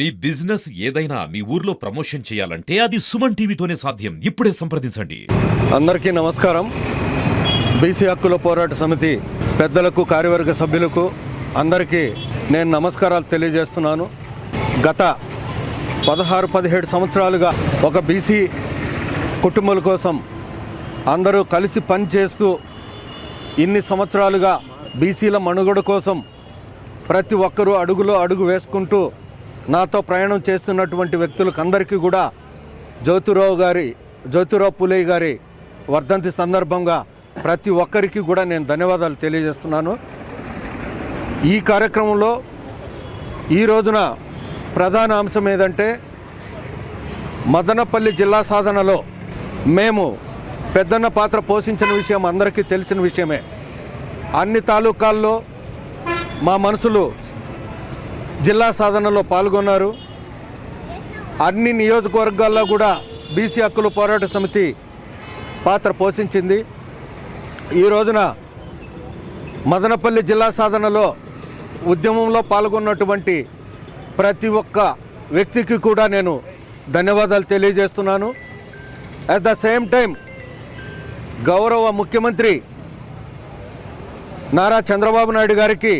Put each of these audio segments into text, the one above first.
మీ business ఏదైనా మీ ఊర్లో promotion చేయాలంటే అది సుమన్ టీవీతోనే సాధ్యం. ఇప్పుడే సంప్రదించండి. అందరికీ నమస్కారం. బీసీ హక్కుల పోరాట సమితి పెద్దలకు కార్యవర్గ సభ్యులకు అందరికీ నేను నమస్కారాలు తెలియజేస్తున్నాను. గత పదహారు పదిహేడు సంవత్సరాలుగా ఒక బీసీ కుటుంబాల కోసం అందరూ కలిసి పనిచేస్తూ ఇన్ని సంవత్సరాలుగా బీసీల మనుగడ కోసం ప్రతి ఒక్కరూ అడుగులో అడుగు వేసుకుంటూ నాతో ప్రయాణం చేస్తున్నటువంటి వ్యక్తులకు అందరికీ కూడా జ్యోతిరావు గారి జ్యోతిరావు పులే గారి వర్ధంతి సందర్భంగా ప్రతి ఒక్కరికి కూడా నేను ధన్యవాదాలు తెలియజేస్తున్నాను. ఈ కార్యక్రమంలో ఈ రోజున ప్రధాన అంశం ఏదంటే మదనపల్లి జిల్లా సాధనలో మేము పెద్దన్న పాత్ర పోషించిన విషయం అందరికీ తెలిసిన విషయమే. అన్ని తాలూకాల్లో మా మనసులు జిల్లా సాధనలో పాల్గొన్నారు. అన్ని నియోజకవర్గాల్లో కూడా బీసీ హక్కుల పోరాట సమితి పాత్ర పోషించింది. ఈ రోజున మదనపల్లి జిల్లా సాధనలో ఉద్యమంలో పాల్గొన్నటువంటి ప్రతి ఒక్క వ్యక్తికి కూడా నేను ధన్యవాదాలు తెలియజేస్తున్నాను. అట్ ద సేమ్ టైం గౌరవ ముఖ్యమంత్రి నారా చంద్రబాబు నాయుడు గారికి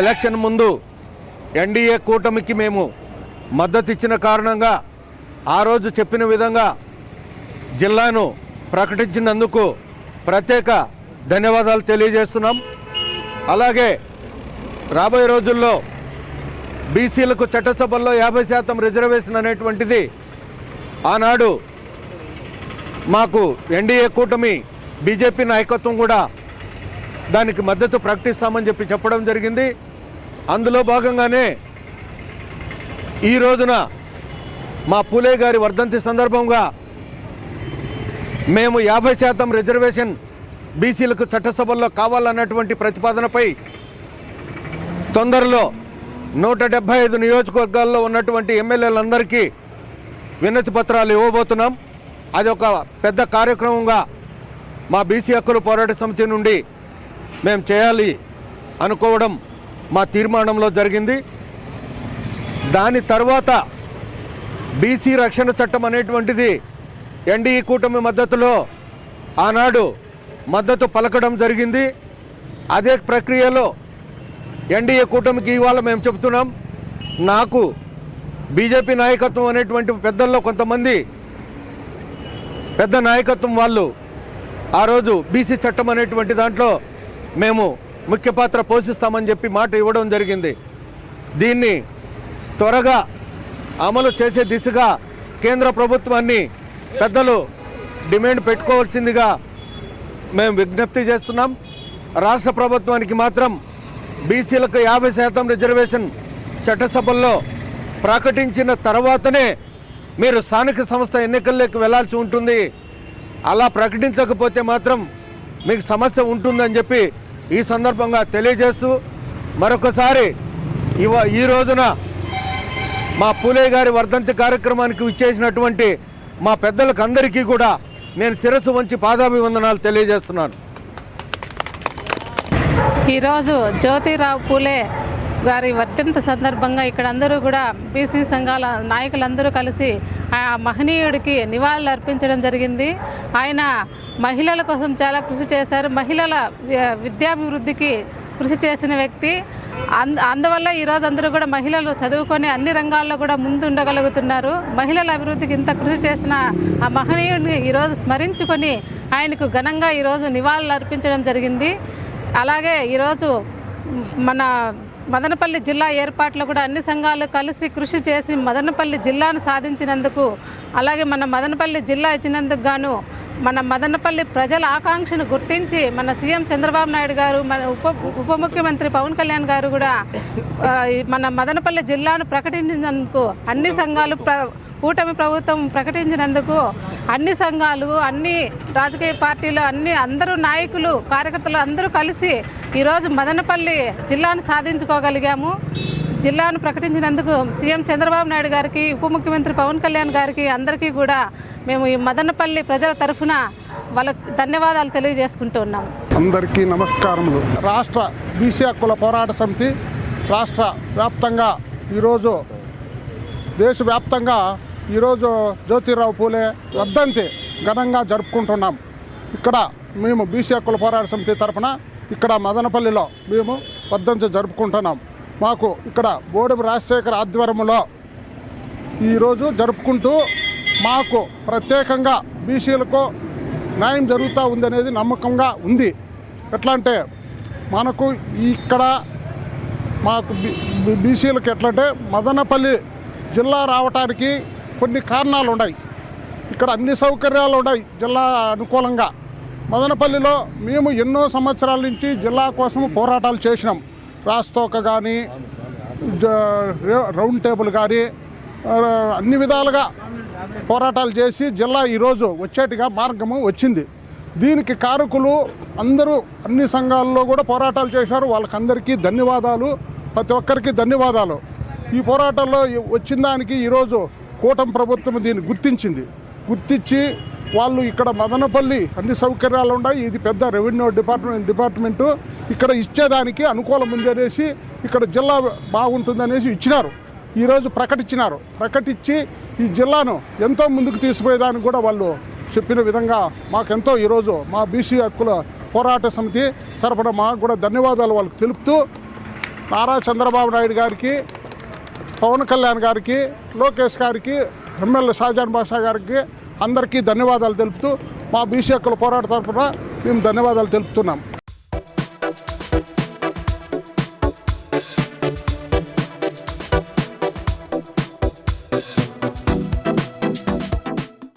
ఎలక్షన్ ముందు ఎన్డీఏ కూటమికి మేము మద్దతు ఇచ్చిన కారణంగా ఆ రోజు చెప్పిన విధంగా జిల్లాను ప్రకటించినందుకు ప్రత్యేక ధన్యవాదాలు తెలియజేస్తున్నాం. అలాగే రాబోయే రోజుల్లో బీసీలకు చట్టసభల్లో యాభై శాతం రిజర్వేషన్ అనేటువంటిది ఆనాడు మాకు ఎన్డీఏ కూటమి బీజేపీ నాయకత్వం కూడా దానికి మద్దతు ప్రకటిస్తామని చెప్పి చెప్పడం జరిగింది. అందులో భాగంగానే ఈ రోజున మా పూలే గారి వర్ధంతి సందర్భంగా మేము యాభై శాతం రిజర్వేషన్ బీసీలకు చట్టసభల్లో కావాలన్నటువంటి ప్రతిపాదనపై తొందరలో నూట డెబ్బై ఐదు నియోజకవర్గాల్లో ఉన్నటువంటి ఎమ్మెల్యేలందరికీ వినతి పత్రాలు ఇవ్వబోతున్నాం. అది ఒక పెద్ద కార్యక్రమంగా మా బీసీ హక్కుల పోరాట సమితి నుండి మేము చేయాలి అనుకోవడం మా తీర్మానంలో జరిగింది. దాని తర్వాత బీసీ రక్షణ చట్టం అనేటువంటిది ఎన్డీఈ కూటమి మద్దతులో ఆనాడు మద్దతు పలకడం జరిగింది. అదే ప్రక్రియలో ఎన్డీఏ కూటమికి ఇవాళ మేము చెబుతున్నాం. నాకు బీజేపీ నాయకత్వం అనేటువంటి పెద్దల్లో కొంతమంది పెద్ద నాయకత్వం వాళ్ళు ఆ రోజు బీసీ చట్టం అనేటువంటి దాంట్లో మేము ముఖ్య పాత్ర పోషిస్తామని చెప్పి మాట ఇవ్వడం జరిగింది. దీన్ని త్వరగా అమలు చేసే దిశగా కేంద్ర ప్రభుత్వాన్ని పెద్దలు డిమాండ్ పెట్టుకోవాల్సిందిగా మేము విజ్ఞప్తి చేస్తున్నాం. రాష్ట్ర ప్రభుత్వానికి మాత్రం బీసీలకు యాభై శాతం రిజర్వేషన్ చట్టసభల్లో ప్రకటించిన తర్వాతనే మీరు స్థానిక సంస్థ ఎన్నికల్లోకి వెళ్ళాల్సి ఉంటుంది. అలా ప్రకటించకపోతే మాత్రం మీకు సమస్య ఉంటుందని చెప్పి ఈ సందర్భంగా తెలియజేస్తూ మరొకసారి ఇవ ఈ రోజున మా పూలే గారి వర్ధంతి కార్యక్రమానికి విచ్చేసినటువంటి మా పెద్దలకు అందరికీ కూడా నేను శిరస్సు వంచి పాదాభివందనాలు తెలియజేస్తున్నాను. ఈరోజు జ్యోతిరావు పూలే గారి వర్ధంతి సందర్భంగా ఇక్కడ అందరూ కూడా బీసీ సంఘాల నాయకులందరూ కలిసి ఆ మహనీయుడికి నివాళులు అర్పించడం జరిగింది. ఆయన మహిళల కోసం చాలా కృషి చేశారు. మహిళల విద్యాభివృద్ధికి కృషి చేసిన వ్యక్తి. అంద అందువల్ల ఈరోజు అందరూ కూడా మహిళలు చదువుకొని అన్ని రంగాల్లో కూడా ముందు ఉండగలుగుతున్నారు మహిళల అభివృద్ధికి ఇంత కృషి చేసిన ఆ మహనీయుడిని ఈరోజు స్మరించుకొని ఆయనకు ఘనంగా ఈరోజు నివాళులు అర్పించడం జరిగింది. అలాగే ఈరోజు మన మదనపల్లి జిల్లా ఏర్పాట్లో కూడా అన్ని సంఘాలు కలిసి కృషి చేసి మదనపల్లి జిల్లాను సాధించినందుకు అలాగే మన మదనపల్లి జిల్లా ఇచ్చినందుకు గాను మన మదనపల్లి ప్రజల ఆకాంక్షను గుర్తించి మన సీఎం చంద్రబాబు నాయుడు గారు మన ఉప ఉప ముఖ్యమంత్రి పవన్ కళ్యాణ్ గారు కూడా మన మదనపల్లి జిల్లాను ప్రకటించినందుకు అన్ని సంఘాలు ప్ర కూటమి ప్రభుత్వం ప్రకటించినందుకు అన్ని సంఘాలు అన్ని రాజకీయ పార్టీలు అన్ని అందరూ నాయకులు కార్యకర్తలు అందరూ కలిసి ఈరోజు మదనపల్లి జిల్లాను సాధించుకోగలిగాము. జిల్లాను ప్రకటించినందుకు సీఎం చంద్రబాబు నాయుడు గారికి ఉప ముఖ్యమంత్రి పవన్ కళ్యాణ్ గారికి అందరికీ కూడా మేము ఈ మదనపల్లి ప్రజల తరఫున వాళ్ళకు ధన్యవాదాలు తెలియజేసుకుంటూ ఉన్నాం. అందరికీ నమస్కారములు. రాష్ట్ర బీసీ హక్కుల పోరాట సమితి రాష్ట్ర వ్యాప్తంగా ఈరోజు దేశవ్యాప్తంగా ఈరోజు జ్యోతిరావు పూలే వర్ధంతి ఘనంగా జరుపుకుంటున్నాం. ఇక్కడ మేము బీసీ హక్కుల పోరాట సమితి తరఫున ఇక్కడ మదనపల్లిలో మేము వర్ధంతి జరుపుకుంటున్నాం. మాకు ఇక్కడ బోడెం రాజశేఖర్ ఆధ్వర్యంలో ఈరోజు జరుపుకుంటూ మాకు ప్రత్యేకంగా బీసీలకు న్యాయం జరుగుతూ ఉందనేది నమ్మకంగా ఉంది. ఎట్లా అంటే మనకు ఇక్కడ మాకు బీ- బీసీలకు ఎట్లా అంటే మదనపల్లి జిల్లా రావటానికి కొన్ని కారణాలు ఉన్నాయి ఇక్కడ అన్ని సౌకర్యాలు ఉన్నాయి జిల్లా అనుకూలంగా. మదనపల్లిలో మేము ఎన్నో సంవత్సరాల నుంచి జిల్లా కోసం పోరాటాలు చేసినాం. రాస్తోక కానీ రౌండ్ టేబుల్ కానీ అన్ని విధాలుగా పోరాటాలు చేసి జిల్లా ఈరోజు వచ్చేట్టుగా మార్గము వచ్చింది. దీనికి కారకులు అందరూ అన్ని సంఘాల్లో కూడా పోరాటాలు చేశారు. వాళ్ళకందరికీ ధన్యవాదాలు. ప్రతి ఒక్కరికి ధన్యవాదాలు. ఈ పోరాటంలో వచ్చిన దానికి ఈరోజు కూటమి ప్రభుత్వం దీన్ని గుర్తించింది. గుర్తించి వాళ్ళు ఇక్కడ మదనపల్లి అన్ని సౌకర్యాలు ఉన్నాయి. ఇది పెద్ద రెవెన్యూ డిపార్ట్మెంట్ డిపార్ట్మెంటు. ఇక్కడ ఇచ్చేదానికి అనుకూలం ఉంది అనేసి ఇక్కడ జిల్లా బాగుంటుందనేసి ఇచ్చినారు. ఈరోజు ప్రకటించినారు. ప్రకటించి ఈ జిల్లాను ఎంతో ముందుకు తీసుకుపోయేదానికి కూడా వాళ్ళు చెప్పిన విధంగా మాకెంతో ఈరోజు మా బీసీ హక్కుల పోరాట సమితి తరపున మాకు కూడా ధన్యవాదాలు వాళ్ళకి తెలుపుతూ నారా చంద్రబాబు నాయుడు గారికి పవన్ కళ్యాణ్ గారికి లోకేష్ గారికి ఎమ్మెల్యే షాజాన్ బాషా గారికి అందరికీ ధన్యవాదాలు తెలుపుతూ మా బీసీ హక్కుల పోరాట తరఫున మేము ధన్యవాదాలు తెలుపుతున్నాం.